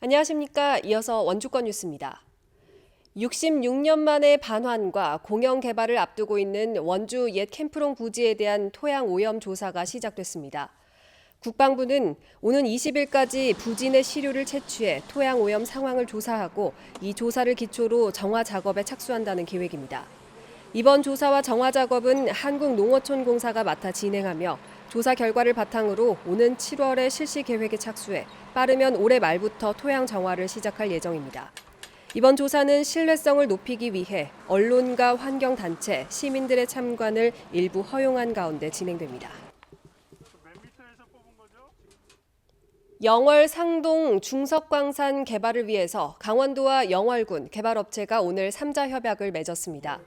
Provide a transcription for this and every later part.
안녕하십니까. 이어서 원주권 뉴스입니다. 66년 만에 반환과 공영 개발을 앞두고 있는 원주 옛 캠프롱 부지에 대한 토양 오염 조사가 시작됐습니다. 국방부는 오는 20일까지 부지 내 시료를 채취해 토양 오염 상황을 조사하고 이 조사를 기초로 정화 작업에 착수한다는 계획입니다. 이번 조사와 정화 작업은 한국농어촌공사가 맡아 진행하며 조사 결과를 바탕으로 오는 7월에 실시 계획에 착수해 빠르면 올해 말부터 토양 정화를 시작할 예정입니다. 이번 조사는 신뢰성을 높이기 위해 언론과 환경단체, 시민들의 참관을 일부 허용한 가운데 진행됩니다. 영월 상동 중석광산 개발을 위해서 강원도와 영월군 개발업체가 오늘 3자 협약을 맺었습니다.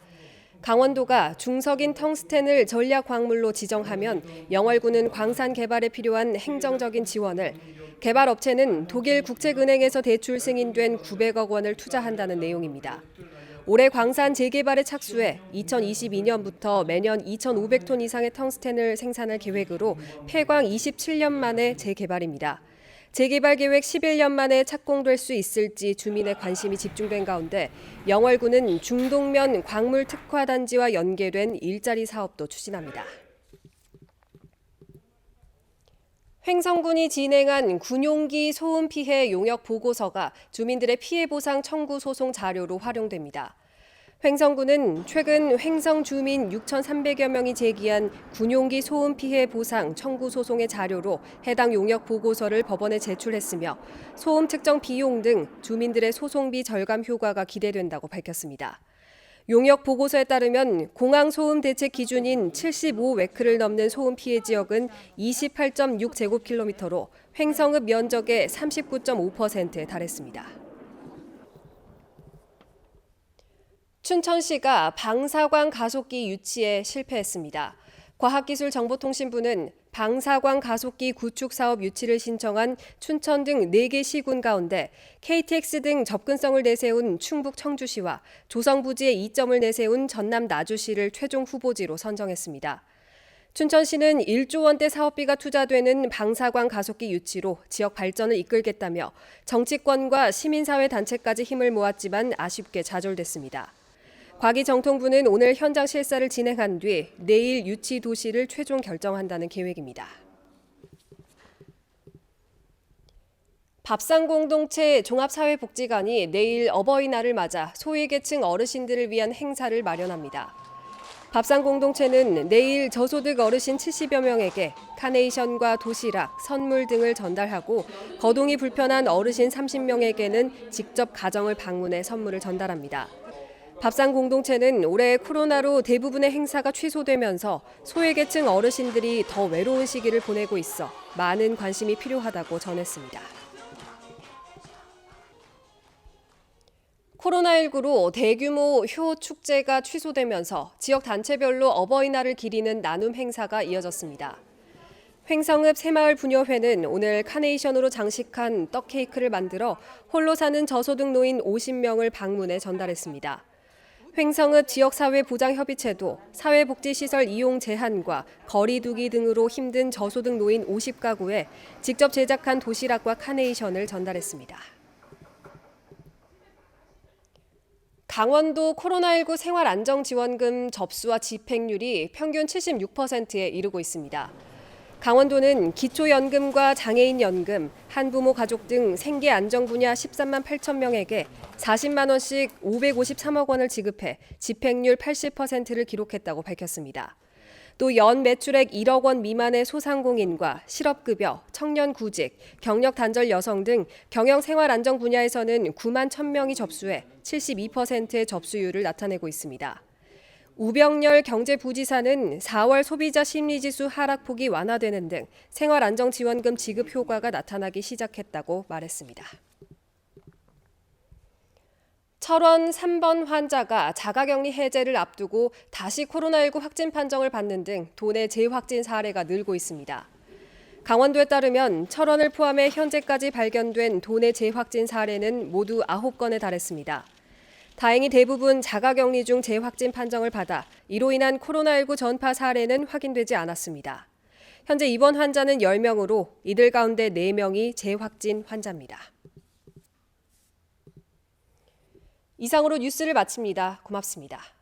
강원도가 중석인 텅스텐을 전략 광물로 지정하면 영월군은 광산 개발에 필요한 행정적인 지원을 개발 업체는 독일 국책은행에서 대출 승인된 900억 원을 투자한다는 내용입니다. 올해 광산 재개발에 착수해 2022년부터 매년 2,500톤 이상의 텅스텐을 생산할 계획으로 폐광 27년 만에 재개발입니다. 재개발 계획 11년 만에 착공될 수 있을지 주민의 관심이 집중된 가운데 영월군은 중동면 광물 특화 단지와 연계된 일자리 사업도 추진합니다. 횡성군이 진행한 군용기 소음 피해 용역 보고서가 주민들의 피해 보상 청구 소송 자료로 활용됩니다. 횡성군은 최근 횡성 주민 6,300여 명이 제기한 군용기 소음 피해 보상 청구 소송의 자료로 해당 용역 보고서를 법원에 제출했으며 소음 측정 비용 등 주민들의 소송비 절감 효과가 기대된다고 밝혔습니다. 용역 보고서에 따르면 공항 소음 대책 기준인 75 웨크를 넘는 소음 피해 지역은 28.6 제곱킬로미터로 횡성읍 면적의 39.5%에 달했습니다. 춘천시가 방사광 가속기 유치에 실패했습니다. 과학기술정보통신부는 방사광 가속기 구축 사업 유치를 신청한 춘천 등 4개 시군 가운데 KTX 등 접근성을 내세운 충북 청주시와 조성 부지에 이점을 내세운 전남 나주시를 최종 후보지로 선정했습니다. 춘천시는 1조 원대 사업비가 투자되는 방사광 가속기 유치로 지역 발전을 이끌겠다며 정치권과 시민사회 단체까지 힘을 모았지만 아쉽게 좌절됐습니다. 과기정통부는 오늘 현장 실사를 진행한 뒤 내일 유치 도시를 최종 결정한다는 계획입니다. 밥상 공동체 종합사회복지관이 내일 어버이날을 맞아 소외계층 어르신들을 위한 행사를 마련합니다. 밥상 공동체는 내일 저소득 어르신 70여 명에게 카네이션과 도시락, 선물 등을 전달하고 거동이 불편한 어르신 30명에게는 직접 가정을 방문해 선물을 전달합니다. 밥상 공동체는 올해 코로나로 대부분의 행사가 취소되면서 소외계층 어르신들이 더 외로운 시기를 보내고 있어 많은 관심이 필요하다고 전했습니다. 코로나19로 대규모 효 축제가 취소되면서 지역 단체별로 어버이날을 기리는 나눔 행사가 이어졌습니다. 횡성읍 새마을 부녀회는 오늘 카네이션으로 장식한 떡 케이크를 만들어 홀로 사는 저소득 노인 50명을 방문해 전달했습니다. 횡성읍 지역사회보장협의체도 사회복지시설 이용 제한과 거리두기 등으로 힘든 저소득 노인 50가구에 직접 제작한 도시락과 카네이션을 전달했습니다. 강원도 코로나19 생활안정지원금 접수와 집행률이 평균 76%에 이르고 있습니다. 강원도는 기초연금과 장애인연금, 한부모 가족 등 생계 안정 분야 13만 8천 명에게 40만 원씩 553억 원을 지급해 집행률 80%를 기록했다고 밝혔습니다. 또 연 매출액 1억 원 미만의 소상공인과 실업급여, 청년 구직, 경력 단절 여성 등 경영 생활 안정 분야에서는 9만 1천 명이 접수해 72%의 접수율을 나타내고 있습니다. 우병열 경제부지사는 4월 소비자 심리지수 하락폭이 완화되는 등 생활안정지원금 지급 효과가 나타나기 시작했다고 말했습니다. 철원 3번 환자가 자가격리 해제를 앞두고 다시 코로나19 확진 판정을 받는 등 도내 재확진 사례가 늘고 있습니다. 강원도에 따르면 철원을 포함해 현재까지 발견된 도내 재확진 사례는 모두 9건에 달했습니다. 다행히 대부분 자가격리 중 재확진 판정을 받아 이로 인한 코로나19 전파 사례는 확인되지 않았습니다. 현재 입원 환자는 10명으로 이들 가운데 4명이 재확진 환자입니다. 이상으로 뉴스를 마칩니다. 고맙습니다.